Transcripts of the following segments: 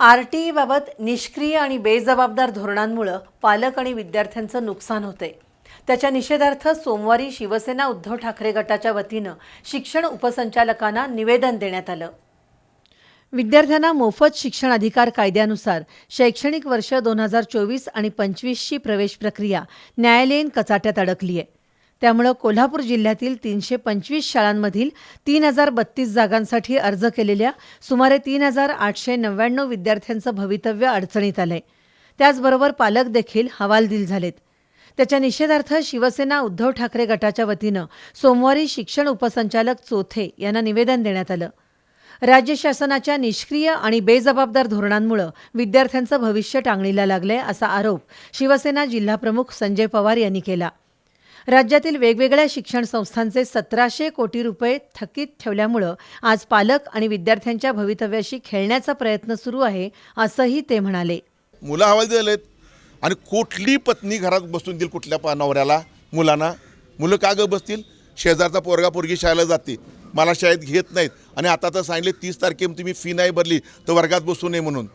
R T ईबाबत निष्क्रिय आणि बेजबाबदार धोरणांमुळं पालक आणि विद्यार्थ्यांचं नुकसान होते त्याच्या निषेधार्थ सोमवारी शिवसेना उद्धव ठाकरे गटाच्या वतीनं शिक्षण उपसंचालकांना निवेदन देण्यात आलं. विद्यार्थ्यांना मोफत शिक्षण अधिकार कायद्यानुसार शैक्षणिक वर्ष दोन हजार चोवीस आणि पंचवीसची प्रवेश प्रक्रिया न्यायालयीन कचाट्यात अडकली आहे त्यामुळं कोल्हापूर जिल्ह्यातील तीनशे पंचवीस शाळांमधील तीन हजार बत्तीस जागांसाठी अर्ज केलेल्या सुमारे तीन हजार आठशे नव्याण्णव विद्यार्थ्यांचं भवितव्य अडचणीत आलंय. त्याचबरोबर पालक देखील हवालदिल झालेत. त्याच्या निषेधार्थ शिवसेना उद्धव ठाकरे गटाच्या वतीनं सोमवारी शिक्षण उपसंचालक चोथे यांना निवेदन देण्यात आलं. राज्य शासनाच्या निष्क्रिय आणि बेजबाबदार धोरणांमुळे विद्यार्थ्यांचं भविष्य टांगणीला लागलंय असा आरोप शिवसेना जिल्हाप्रमुख संजय पवार यांनी केला. राज्यातील वेगवेगळ्या शिक्षण संस्थांचे सतराशे कोटी रुपये थकीत ठेवल्यामुळं आज पालक आणि विद्यार्थ्यांच्या भवितव्याशी खेळण्याचा प्रयत्न सुरू आहे असंही ते म्हणाले. मुलं हवाली दिलेत आणि कुठली पत्नी घरात बसून देईल कुठल्या नवऱ्याला मुलांना? मुलं का ग बसतील? शेजारचा पोरगा पोरगी शाळेला जाते. मला शाळेत घेत नाहीत. आणि आता तर सांगितले तीस तारखेला तुम्ही फी नाही भरली तर वर्गात बसू नये म्हणून.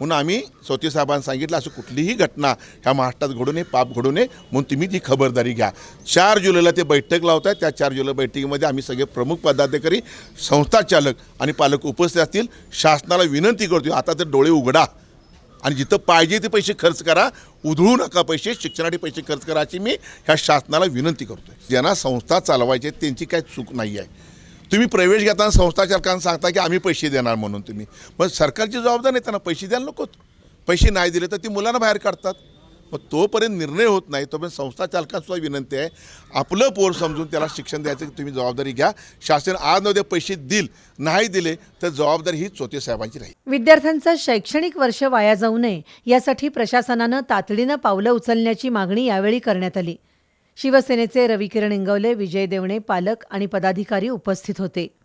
म्हणून आम्ही स्वती साहेबांना सांगितलं असं कुठलीही घटना ह्या महाराष्ट्रात घडू नये पाप घडू नये म्हणून तुम्ही ती खबरदारी घ्या. चार जुलैला ते बैठक लावत आहे त्या चार जुलै बैठकीमध्ये आम्ही सगळे प्रमुख पदाधिकारी संस्था चालक आणि पालक उपस्थित असतील. शासनाला विनंती करतो आता तर डोळे उघडा. आणि जिथं पाहिजे ते पैसे खर्च करा उधळू नका पैसे शिक्षणासाठी पैसे खर्च करायची मी ह्या शासनाला विनंती करतोय. ज्यांना संस्था चालवायची त्यांची काही चूक नाही आहे तुम्ही प्रवेश घेताना संस्थाचालकांना सांगता की आम्ही पैसे देणार म्हणून तुम्ही. मग सरकारची जबाबदारी नाही त्यांना पैसे द्यायला नकोत. पैसे नाही दिले तर ती मुलांना बाहेर काढतात. मग तोपर्यंत निर्णय होत नाही तोपर्यंत संस्था चालकांसुद्धा विनंती आहे आपलं पोर समजून त्याला शिक्षण द्यायचं की तुम्ही जबाबदारी घ्या. शासन आज न उद्या पैसे देईल नाही दिले तर जबाबदारी ही चोते साहेबांची राहील. विद्यार्थ्यांचं शैक्षणिक वर्ष वाया जाऊ नये यासाठी प्रशासनानं तातडीनं पावलं उचलण्याची मागणी यावेळी करण्यात आली. शिवसेनेचे रविकिरण इंगवले विजय देवणे पालक आणि पदाधिकारी उपस्थित होते.